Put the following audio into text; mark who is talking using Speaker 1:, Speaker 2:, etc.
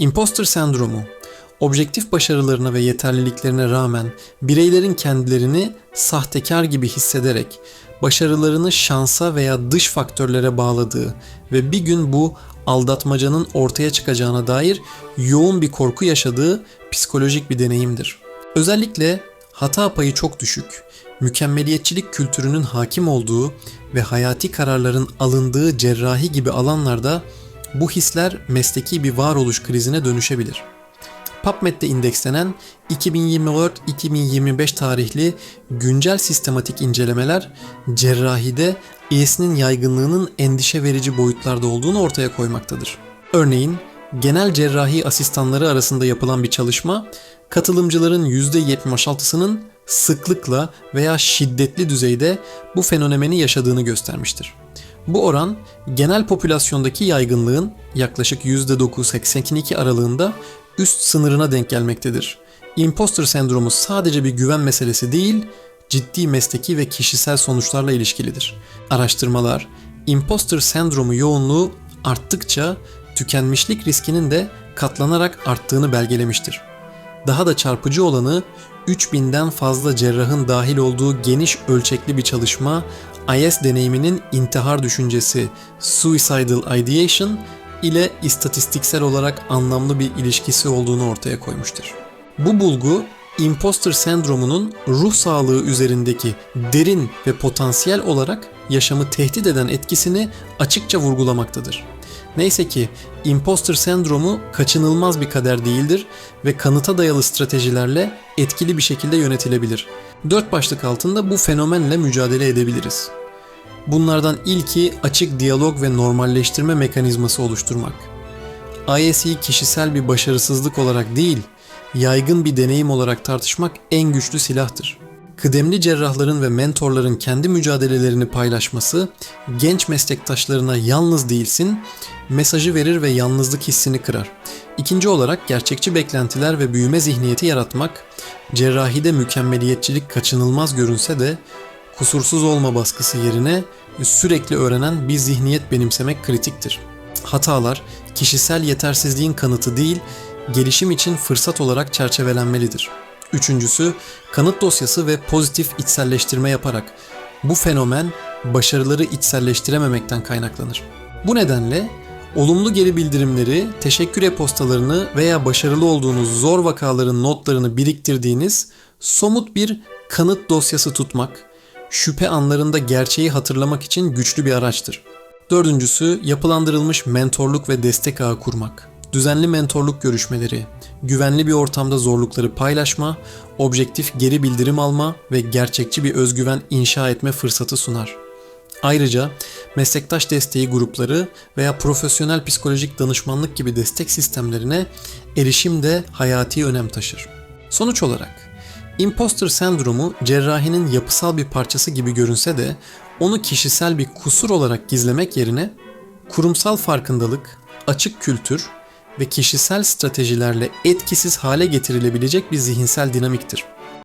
Speaker 1: Imposter sendromu, objektif başarılarına ve yeterliliklerine rağmen bireylerin kendilerini sahtekar gibi hissederek başarılarını şansa veya dış faktörlere bağladığı ve bir gün bu aldatmacanın ortaya çıkacağına dair yoğun bir korku yaşadığı psikolojik bir deneyimdir. Özellikle hata payı çok düşük, mükemmeliyetçilik kültürünün hakim olduğu ve hayati kararların alındığı cerrahi gibi alanlarda bu hisler mesleki bir varoluş krizine dönüşebilir. PubMed'de indekslenen 2024-2025 tarihli güncel sistematik incelemeler cerrahide ES'nin yaygınlığının endişe verici boyutlarda olduğunu ortaya koymaktadır. Örneğin genel cerrahi asistanları arasında yapılan bir çalışma katılımcıların %76'sının sıklıkla veya şiddetli düzeyde bu fenomeni yaşadığını göstermiştir. Bu oran genel popülasyondaki yaygınlığın yaklaşık %9-82 aralığında üst sınırına denk gelmektedir. Imposter sendromu sadece bir güven meselesi değil, ciddi mesleki ve kişisel sonuçlarla ilişkilidir. Araştırmalar, imposter sendromu yoğunluğu arttıkça tükenmişlik riskinin de katlanarak arttığını belgelemiştir. Daha da çarpıcı olanı 3000'den fazla cerrahın dahil olduğu geniş ölçekli bir çalışma IS deneyiminin intihar düşüncesi suicidal ideation ile istatistiksel olarak anlamlı bir ilişkisi olduğunu ortaya koymuştur. Bu bulgu imposter sendromunun ruh sağlığı üzerindeki derin ve potansiyel olarak yaşamı tehdit eden etkisini açıkça vurgulamaktadır. Neyse ki imposter sendromu kaçınılmaz bir kader değildir ve kanıta dayalı stratejilerle etkili bir şekilde yönetilebilir. Dört başlık altında bu fenomenle mücadele edebiliriz. Bunlardan ilki açık diyalog ve normalleştirme mekanizması oluşturmak. IS'i kişisel bir başarısızlık olarak değil, yaygın bir deneyim olarak tartışmak en güçlü silahtır. Kıdemli cerrahların ve mentorların kendi mücadelelerini paylaşması, genç meslektaşlarına yalnız değilsin, mesajı verir ve yalnızlık hissini kırar. İkinci olarak gerçekçi beklentiler ve büyüme zihniyeti yaratmak, cerrahide mükemmeliyetçilik kaçınılmaz görünse de kusursuz olma baskısı yerine sürekli öğrenen bir zihniyet benimsemek kritiktir. Hatalar, kişisel yetersizliğin kanıtı değil, gelişim için fırsat olarak çerçevelenmelidir. Üçüncüsü, kanıt dosyası ve pozitif içselleştirme yaparak bu fenomen başarıları içselleştirememekten kaynaklanır. Bu nedenle olumlu geri bildirimleri, teşekkür e-postalarını veya başarılı olduğunuz zor vakaların notlarını biriktirdiğiniz somut bir kanıt dosyası tutmak, şüphe anlarında gerçeği hatırlamak için güçlü bir araçtır. Dördüncüsü yapılandırılmış mentorluk ve destek ağı kurmak. Düzenli mentorluk görüşmeleri, güvenli bir ortamda zorlukları paylaşma, objektif geri bildirim alma ve gerçekçi bir özgüven inşa etme fırsatı sunar. Ayrıca meslektaş desteği grupları veya profesyonel psikolojik danışmanlık gibi destek sistemlerine erişim de hayati önem taşır. Sonuç olarak imposter sendromu cerrahinin yapısal bir parçası gibi görünse de onu kişisel bir kusur olarak gizlemek yerine kurumsal farkındalık, açık kültür ve kişisel stratejilerle etkisiz hale getirilebilecek bir zihinsel dinamiktir.